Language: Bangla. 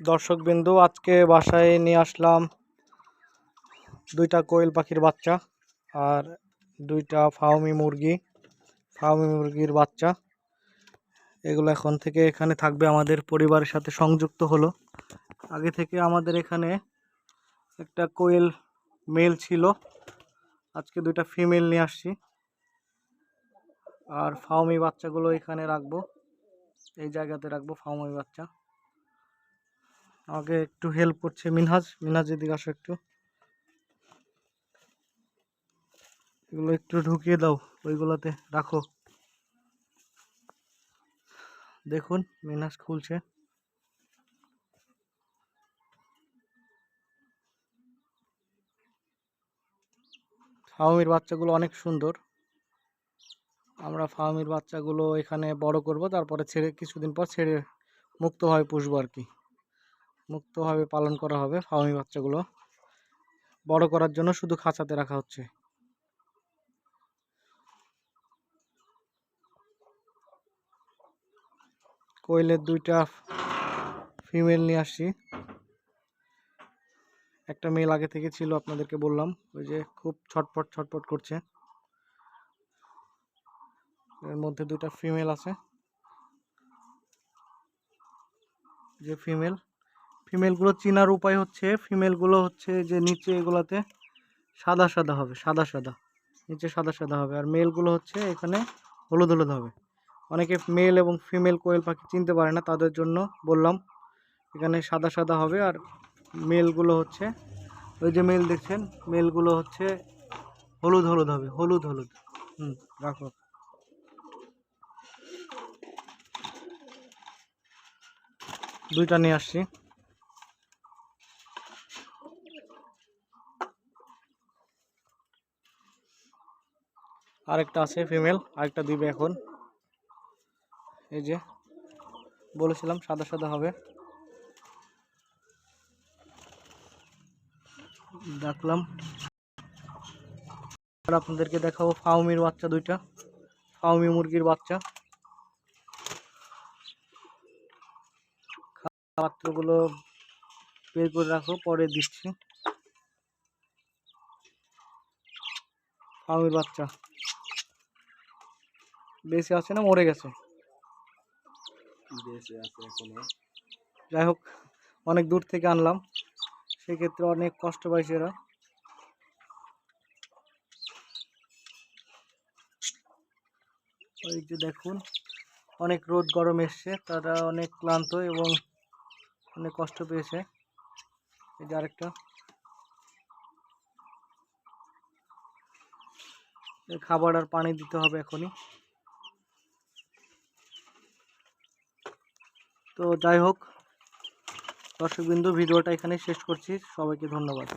দর্শকবিন্দু, আজকে বাসায় নিয়ে আসলাম দুইটা কোয়েল পাখির বাচ্চা আর দুইটা ফাউমি মুরগি ফাউমি মুরগির বাচ্চা। এগুলো এখন থেকে এখানে থাকবে, আমাদের পরিবারের সাথে সংযুক্ত হলো। আগে থেকে আমাদের এখানে একটা কোয়েল মেল ছিল, আজকে দুইটা ফিমেল নিয়ে আসছি। আর ফাউমি বাচ্চাগুলো এখানে রাখব, এই জায়গাতে রাখব ফাউমি বাচ্চা। আমাকে একটু হেল্প করছে মিনহাজ। মিনহাজ, এদিকে আসো একটু। এগুলো একটু ঢুকিয়ে দাও, ওইগুলোতে রাখো। দেখুন, মিনহাজ খুলছে। ফাউমির বাচ্চাগুলো অনেক সুন্দর। আমরা ফাউমির বাচ্চাগুলো এখানে বড় করব, তারপরে ছেড়ে, কিছুদিন পর ছেড়ে মুক্তভাবে পুষবো আর কি। মুক্তভাবে পালন করা হবে ফাউমি বাচ্চাগুলো। বড় করার জন্য শুধু খাঁচাতে রাখা হচ্ছে। কোয়েলের দুইটা ফিমেল নিয়ে আসছি। একটা মেল আগে থেকে ছিল, আপনাদেরকে বললাম। ওই যে খুব ছটপট ছটপট করছে। এর মধ্যে দুইটা ফিমেল আছে। যে ফিমেল ফিমেলগুলো চেনার উপায় হচ্ছে, ফিমেলগুলো হচ্ছে যে নিচে এগুলাতে সাদা সাদা হবে, সাদা সাদা। নিচে সাদা সাদা হবে। আর মেলগুলো হচ্ছে এখানে হলুদ হলুদ হবে। অনেকে মেল এবং ফিমেল কোয়েল পাখি চিনতে পারে না, তাদের জন্য বললাম, এখানে সাদা সাদা হবে। আর মেলগুলো হচ্ছে, ওই যে মেল দেখছেন, মেলগুলো হচ্ছে হলুদ হলুদ হবে, হলুদ হলুদ। হুম, রাখো। দুইটা নিয়ে আসছি। আরেকটা আছে ফিমেল আরেকটা দিবে এখন। এই যে, বলেছিলাম সাদা সাদা হবে। দেখলাম। আর আপনাদেরকে দেখাবো ফাউমির বাচ্চা দুইটা ফাউমি মুরগির বাচ্চা। পাত্রগুলো বের করে রাখো, পরে দিচ্ছি। ফাউমির বাচ্চা। বেশি আছে না মরে গেছে। বেঁচে আছে এখনও। যাই হোক অনেক দূর থেকে আনলাম। সেক্ষেত্রে অনেক কষ্ট পাইছে এরা। ওই যে দেখুন অনেক রোদ গরম এসছে তারা অনেক ক্লান্ত এবং অনেক কষ্ট পেয়েছে। এই যে আরেকটা। খাবার আর পানি দিতে হবে এখনই। তো যাই হোক দর্শকবিন্দু ভিডিওটা এখানে শেষ করছি। সবাইকে ধন্যবাদ।